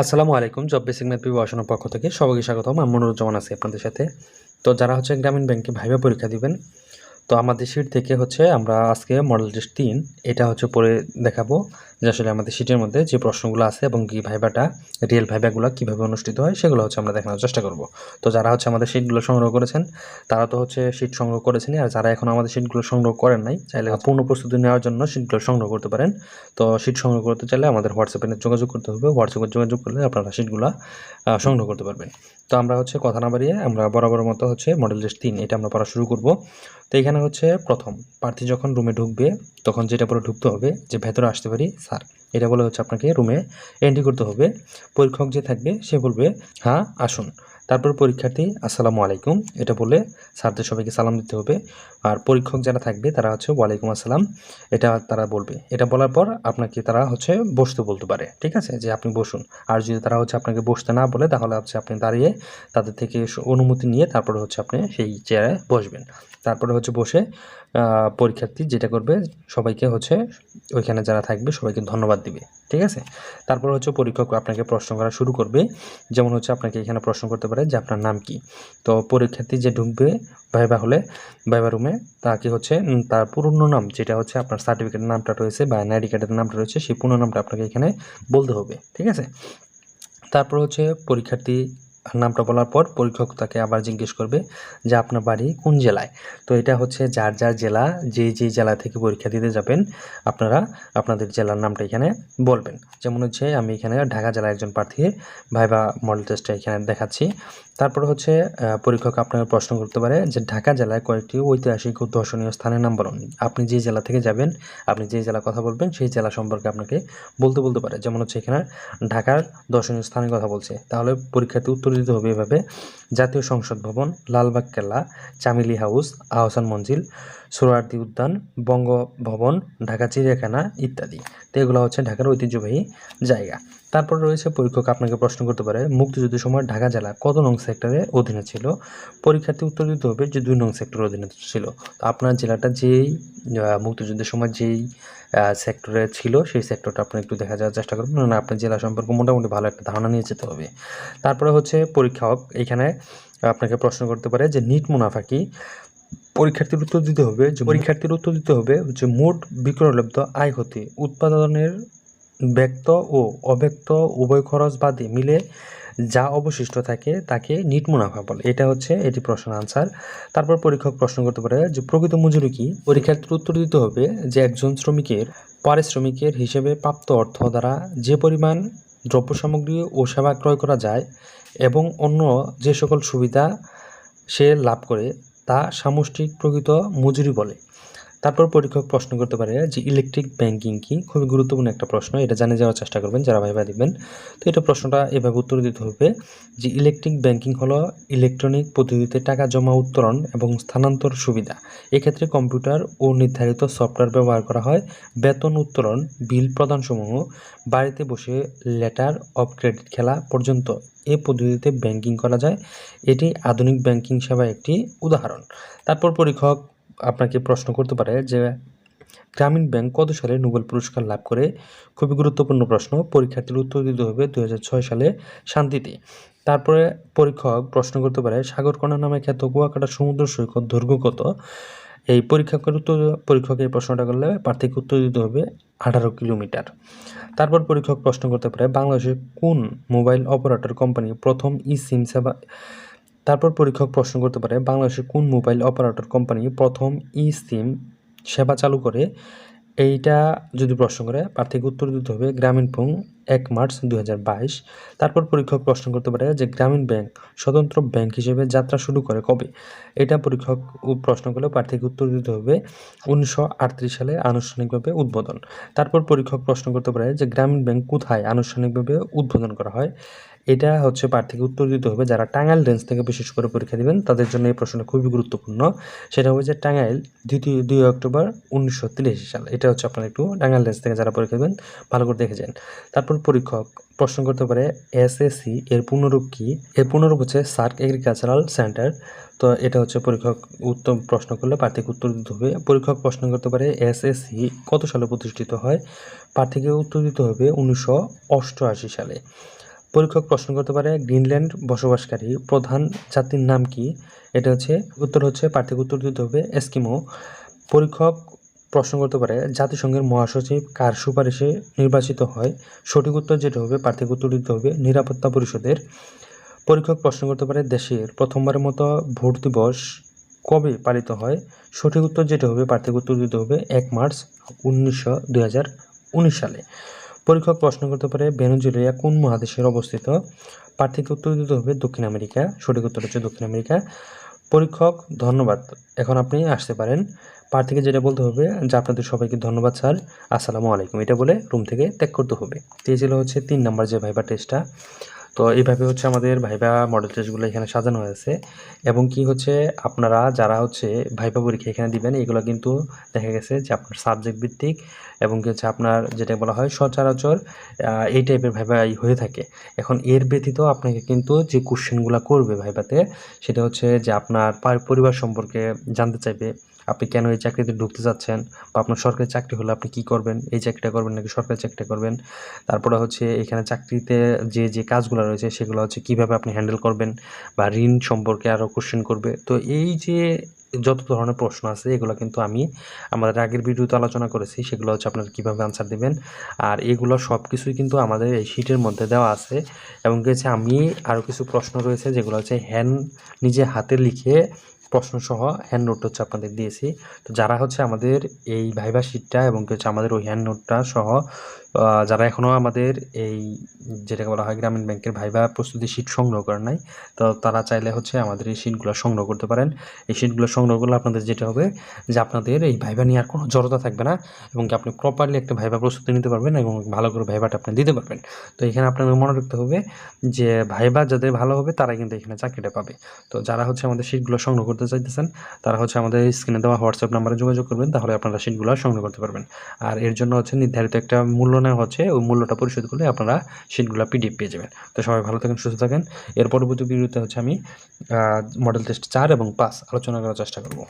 আসসালামু আলাইকুম job basic math পড়াশোনার পক্ষ থেকে সবাইকে স্বাগতম। আমি মনোরঞ্জন আছি আপনাদের সাথে। তো যারা হচ্ছে গ্রামীণ ব্যাংকে ভাইবা পরীক্ষা দিবেন, তো আমাদের শিট থেকে হচ্ছে আমরা আজকে মডেল টেস্ট তিন, এটা হচ্ছে পরে দেখাবো। যে আসলে আমাদের শিটের মধ্যে যে প্রশ্নগুলো আছে এবং কি ভাইবাটা রিয়েল ভাইবাগুলো কীভাবে অনুষ্ঠিত হয় সেগুলো হচ্ছে আমরা দেখানোর চেষ্টা করব। তো যারা হচ্ছে আমাদের শিটগুলো সংগ্রহ করেছেন তারা তো হচ্ছে শিট সংগ্রহ করেছেন আর যারা এখন আমাদের শিটগুলো সংগ্রহ করেন নাই চাইলে পূর্ণ প্রস্তুতি নেওয়ার জন্য শিটগুলো সংগ্রহ করতে পারেন। তো শিট সংগ্রহ করতে চাইলে আমাদের হোয়াটসঅ্যাপে যোগাযোগ করতে হবে। হোয়াটসঅ্যাপে যোগাযোগ করলে আপনারা শিটগুলো আহ, সংগ্রহ করতে পারবেন। তো আমরা হচ্ছে কথা না বাড়িয়ে আমরা বরাবর মতো হচ্ছে মডেল টেস্ট তিন এটা আমরা পড়া শুরু করব। তো এখানে হচ্ছে প্রথম প্রার্থী যখন রুমে ঢুকবে তখন যেটা বলে ঢুকতে হবে যে ভেতরে আসতে পারি স্যার এটা বলে হচ্ছে আপনাকে রুমে এন্ট্রি করতে হবে। পরীক্ষক যে থাকবে সে বলবে হ্যাঁ আসুন। তারপর পরীক্ষার্থী, আসসালামু আলাইকুম। এটা বলে স্যারদের সবাইকে সালাম দিতে হবে। আর পরীক্ষক যারা থাকবে, তারা হচ্ছে, ওয়ালাইকুম আসসালাম। এটা তারা বলবে। এটা বলার পর আপনাকে তারা হচ্ছে বসতে বলতে পারে, ঠিক আছে? যে আপনি বসুন। আর যদি তারা হচ্ছে আপনাকে বসতে না বলে, তাহলে হচ্ছে আপনি দাঁড়িয়ে তাদের থেকে অনুমতি নিয়ে তারপরে হচ্ছে আপনি সেই চেয়ারে বসবেন। তারপরে হচ্ছে বসে পরীক্ষার্থী যেটা করবে, সবাইকে হচ্ছে ওইখানে যারা থাকবে, সবাইকে ধন্যবাদ দিবে, ঠিক আছে? তারপর হচ্ছে পরীক্ষক আপনাকে প্রশ্ন করা শুরু করবে। যেমন হচ্ছে আপনাকে এখানে প্রশ্ন করতে পারে যে আপনার নাম কি? তো পরীক্ষার্থী যে ঢুকবে ভাইবা হলে, ভাইবা রুমে তাকে হচ্ছে তার পুরনো নাম, যেটা হচ্ছে আপনার সার্টিফিকেটের নামটা রয়েছে বা আইডি কার্ডের নামটা রয়েছে, সেই পুরনো নামটা আপনাকে এখানে বলতে হবে, ঠিক আছে? তারপর হচ্ছে পরীক্ষার্থী নামটা বলার পর পরীক্ষক তাকে আবার জিজ্ঞেস করবে যে আপনার বাড়ি কোন জেলায়? তো এটা হচ্ছে যার যার জেলা, যে যে জেলা থেকে পরীক্ষা দিতে যাবেন, আপনারা আপনাদের জেলার নামটা এখানে বলবেন। যেমন হচ্ছে আমি এখানে ঢাকা জেলার একজন প্রার্থী ভাইবা মডেল টেস্টটা এখানে দেখাচ্ছি। তারপর হচ্ছে পরীক্ষক আপনাকে প্রশ্ন করতে পারে যে ঢাকা জেলায় কয়েকটি ঐতিহাসিক ও দর্শনীয় স্থানের নাম বলুন। আপনি যে জেলা থেকে যাবেন, আপনি যে জেলা কথা বলবেন, সেই জেলা সম্পর্কে আপনাকে বলতে বলতে পারে। যেমন হচ্ছে এখানে ঢাকার দর্শনীয় স্থানের কথা বলছে। তাহলে পরীক্ষাতে উত্তর দিতে হবে এভাবে, জাতীয় সংসদ ভবন, লালবাগ কেল্লা, চামিলি হাউস, আহসান মঞ্জিল সোহরাওয়ার্দী উদ্যান, বঙ্গভবন, ঢাকা, চিড়িয়াখানা ইত্যাদি। তো এগুলো হচ্ছে ঢাকার ঐতিহ্যবাহী জায়গা। তারপর রয়েছে পরীক্ষক আপনাকে প্রশ্ন করতে পারে, মুক্তিযুদ্ধের সময় ঢাকা জেলা কত নং সেক্টরের অধীনে ছিল? পরীক্ষার্থী উত্তর দিতে হবে যে দুই নং সেক্টরের অধীনে ছিল। তো আপনার জেলাটা যেই মুক্তিযুদ্ধের সময় যেই সেক্টরে ছিল, সেই সেক্টরটা আপনি একটু দেখা যাওয়ার চেষ্টা করবেন। না, আপনার জেলা সম্পর্কে মোটামুটি ভালো একটা ধারণা নিয়ে যেতে হবে। তারপরে হচ্ছে পরীক্ষক, এখানে আপনাকে প্রশ্ন করতে পারে যে, নিট মুনাফা কি? পরীক্ষার্থীর উত্তর দিতে হবে যে পরীক্ষার্থীর উত্তর দিতে হবে যে মোট বিক্রয়লব্ধ আয় হতে উৎপাদনের ব্যক্ত ও অব্যক্ত উভয় খরচ বাদে মিলে যা অবশিষ্ট থাকে তাকে নিট মুনাফা বলে। এটা হচ্ছে এটি প্রশ্ন আনসার তারপর পরীক্ষক প্রশ্ন করতে পারে যে প্রকৃত মজুরি কি? পরীক্ষার্থীর উত্তর দিতে হবে যে একজন শ্রমিকের পারিশ্রমিকের হিসেবে প্রাপ্ত অর্থ দ্বারা যে পরিমাণ দ্রব্য সামগ্রী ও সেবা ক্রয় করা যায় এবং অন্য যে সকল সুবিধা সে লাভ করে তা সামষ্টিক প্রকৃত মজুরি বলে। তারপর পরীক্ষক প্রশ্ন করতে পারে যে ইলেকট্রিক ব্যাংকিং কি? খুবই গুরুত্বপূর্ণ একটা প্রশ্ন, এটা জানে যাওয়ার চেষ্টা করবেন, যারা ভাইবা দিবেন। তো এটা প্রশ্নটা এভাবে উত্তর দিতে হবে যে ইলেকট্রিক ব্যাংকিং হলো ইলেকট্রনিক পদ্ধতিতে টাকা জমা, উত্তোলন এবং স্থানান্তর সুবিধা। এক্ষেত্রে কম্পিউটার ও নির্ধারিত সফটওয়্যার ব্যবহার করা হয়, বেতন উত্তোলন, বিল প্রদানসমূহ, বাড়িতে বসে লেটার অফ ক্রেডিট খেলা পর্যন্ত। এ পদ্ধতিতে ব্যাংকিং করা যায়। এটি আধুনিক ব্যাংকিং সেবা একটি উদাহরণ। তারপর পরীক্ষক আপনাকে প্রশ্ন করতে পারে যে, গ্রামীণ ব্যাংক কত সালে নোবেল পুরস্কার লাভ করে? খুবই গুরুত্বপূর্ণ প্রশ্ন। পরীক্ষার্থীর উত্তর দিতে হবে দু হাজার ছয় সালে শান্তিতে। তারপরে পরীক্ষক প্রশ্ন করতে পারে, সাগরকন্যা নামে খ্যাত কুয়াকাটা সমুদ্র সৈকত দৈর্ঘ্য কত? এই পরীক্ষকের উত্তর, পরীক্ষক এই প্রশ্নটা করলে প্রার্থীকে উত্তর দিতে হবে আঠারো কিলোমিটার। তারপর পরীক্ষক প্রশ্ন করতে পারে, বাংলাদেশের কোন মোবাইল অপারেটর কোম্পানি প্রথম ই সিম সেবা তারপর পরীক্ষক প্রশ্ন করতে পারে, বাংলাদেশের কোন মোবাইল অপারেটর কোম্পানি প্রথম ই সিম সেবা চালু করে? এইটা যদি প্রশ্ন করে প্রার্থীকে উত্তর দিতে হবে গ্রামীণ ফোন এক মার্চ দু হাজার বাইশ। তারপর পরীক্ষক প্রশ্ন করতে পারে যে গ্রামীণ ব্যাংক স্বতন্ত্র ব্যাংক হিসেবে যাত্রা শুরু করে কবে? এটা পরীক্ষক প্রশ্ন করলে প্রার্থীকে উত্তর দিতে হবে উনিশশো আটত্রিশ সালে আনুষ্ঠানিকভাবে উদ্বোধন। তারপর পরীক্ষক প্রশ্ন করতে পারে যে গ্রামীণ ব্যাংক কোথায় আনুষ্ঠানিকভাবে উদ্বোধন করা হয়? এটা হচ্ছে প্রার্থীকে উত্তর দিতে হবে। যারা টাঙ্গাইল রেঞ্জ থেকে বিশেষ করে পরীক্ষা দিবেন, তাদের জন্য এই প্রশ্নটা খুবই গুরুত্বপূর্ণ। সেটা হবে যে টাঙ্গাইল দ্বিতীয়, দুই অক্টোবর উনিশশো তিরাশি সাল। এটা হচ্ছে আপনারা একটু টাঙ্গাইল রেঞ্জ থেকে যারা পরীক্ষা দেবেন, ভালো করে দেখে যান। তারপর পরীক্ষক প্রশ্ন করতে পারে এসএসসি এর পুনরূপ কি? এর পুনরূপ হচ্ছে সার্ক এগ্রিকালচারাল সেন্টার। তো এটা হচ্ছে পরীক্ষক উত্তম প্রশ্ন করলে প্রার্থীকে উত্তর দিতে হবে। পরীক্ষক প্রশ্ন করতে পারে এসএসসি কত সালে প্রতিষ্ঠিত হয়? প্রার্থীকে উত্তর দিতে হবে উনিশশো অষ্টআশি সালে। পরীক্ষক প্রশ্ন করতে পারে, গ্রিনল্যান্ড বসবাসকারী প্রধান জাতির নাম কি? এটা হচ্ছে, উত্তর হচ্ছে পার্থিক উত্তর দিতে হবে, এস্কিমো। পরীক্ষক প্রশ্ন করতে পারে, জাতিসংঘের মহাসচিব কার সুপারিশে নির্বাচিত হয়? সঠিক উত্তর যেটা হবে পার্থিক উত্তর দিতে হবে, নিরাপত্তা পরিষদের। পরীক্ষক প্রশ্ন করতে পারে, দেশের প্রথমবারের মতো ভোট দিবস কবে পালিত হয়? সঠিক উত্তর যেটা হবে পার্থিক উত্তর দিতে হবে, এক মার্চ উনিশশো সালে। পরীক্ষক প্রশ্ন করতে পারে ভেনেজুয়েলা কোন মহাদেশের অবস্থিত? পার্থিক উত্তর দিতে হবে দক্ষিণ আমেরিকা। সঠিক উত্তর হচ্ছে দক্ষিণ আমেরিকা। পরীক্ষক, ধন্যবাদ। এখন আপনি আসতে পারেন। প্রার্থীকে যেটা বলতে হবে, যে আপনাদের সবাইকে ধন্যবাদ, স্যার। আসসালামু আলাইকুম। এটা বলে রুম থেকে ত্যাগ করতে হবে। তো এই ছিল হচ্ছে তিন নাম্বার যে ভাইবা টেস্টটা। তো এইভাবে হচ্ছে আমাদের ভাইবা মডেল টেস্টগুলো এখানে সাজানো হয়েছে। এবং কি হচ্ছে, আপনারা যারা হচ্ছে ভাইবা পরীক্ষা এখানে দিবেন, এগুলো কিন্তু দেখা গেছে যে আপনার সাবজেক্ট ভিত্তিক এবং কি হচ্ছে আপনার যেটা বলা হয় সচরাচর এই টাইপের ভাইবাই হয়ে থাকে। এখন এর ব্যতীত আপনাকে কিন্তু যে কোশ্চেনগুলো করবে ভাইবাতে সেটা হচ্ছে যে আপনার পরিবার সম্পর্কে জানতে চাইবে, আপনি কেন এই চাকরিতে ঢুকতে চাচ্ছেন বা আপনার সরকারি চাকরি হলে আপনি কি করবেন, এই চাকরিটা করবেন নাকি সরকারি চাকরিটা করবেন। তারপরে হচ্ছে এখানে চাকরিতে যে যে কাজগুলো রয়েছে, সেগুলো হচ্ছে কীভাবে আপনি হ্যান্ডেল করবেন বা ঋণ সম্পর্কে আরও কোশ্চেন করবে। তো এই যে যত ধরনের প্রশ্ন আছে, এগুলো কিন্তু আমি আমাদের আগের ভিডিওতে আলোচনা করেছি, সেগুলো হচ্ছে আপনারা কীভাবে আনসার দেবেন। আর এগুলো সব কিছুই কিন্তু আমাদের এই শিটের মধ্যে দেওয়া আছে এবং হচ্ছে আমি আরও কিছু প্রশ্ন রয়েছে, যেগুলো হচ্ছে হ্যান্ড নিজে হাতে লিখে প্রশ্ন সহ হ্যান্ড নোট হচ্ছে আপনাদের দিয়েছি। তো যারা হচ্ছে আমাদের এই ভাইবা শিটটা এবং হচ্ছে আমাদের ওই হ্যান্ড নোটটা সহ যারা এখনও আমাদের এই যেটাকে বলা হয় গ্রামীণ ব্যাংকের ভাইবা প্রস্তুতি শিট সংগ্রহ করেন নাই, তো তারা চাইলে হচ্ছে আমাদের এই শিটগুলো সংগ্রহ করতে পারেন। এই শিটগুলো সংগ্রহ করলে আপনাদের যেটা হবে যে আপনাদের এই ভাইবা নিয়ে আর কোনো জড়তা থাকবে না এবং কি আপনি প্রপারলি একটা ভাইবা প্রস্তুতি নিতে পারবেন এবং ভালো করে ভাইবাটা আপনি দিতে পারবেন। তো এখানে আপনাদের মনে রাখতে হবে যে ভাইবা যাদের ভালো হবে তারা কিন্তু এখানে চাকরিটা পাবে। তো যারা হচ্ছে আমাদের শিটগুলো সংগ্রহ করতে চাইতেছেন, তারা হচ্ছে আমাদের স্ক্রিনে দেওয়া হোয়াটসঅ্যাপ নাম্বারে যোগাযোগ করবেন, তাহলে আপনারা শিটগুলো সংগ্রহ করতে পারবেন। আর এর জন্য হচ্ছে নির্ধারিত একটা মূল্য নেওয়া হচ্ছে, ওই মূল্যটা পরিশোধ করলে আপনারা শিটগুলো পিডিএফ পেয়ে যাবেন। তো সবাই ভালো থাকেন, সুস্থ থাকেন। এর পরবর্তী ভিডিওতে হচ্ছে আমি মডেল টেস্ট চার এবং পাঁচ আলোচনা করার চেষ্টা করব।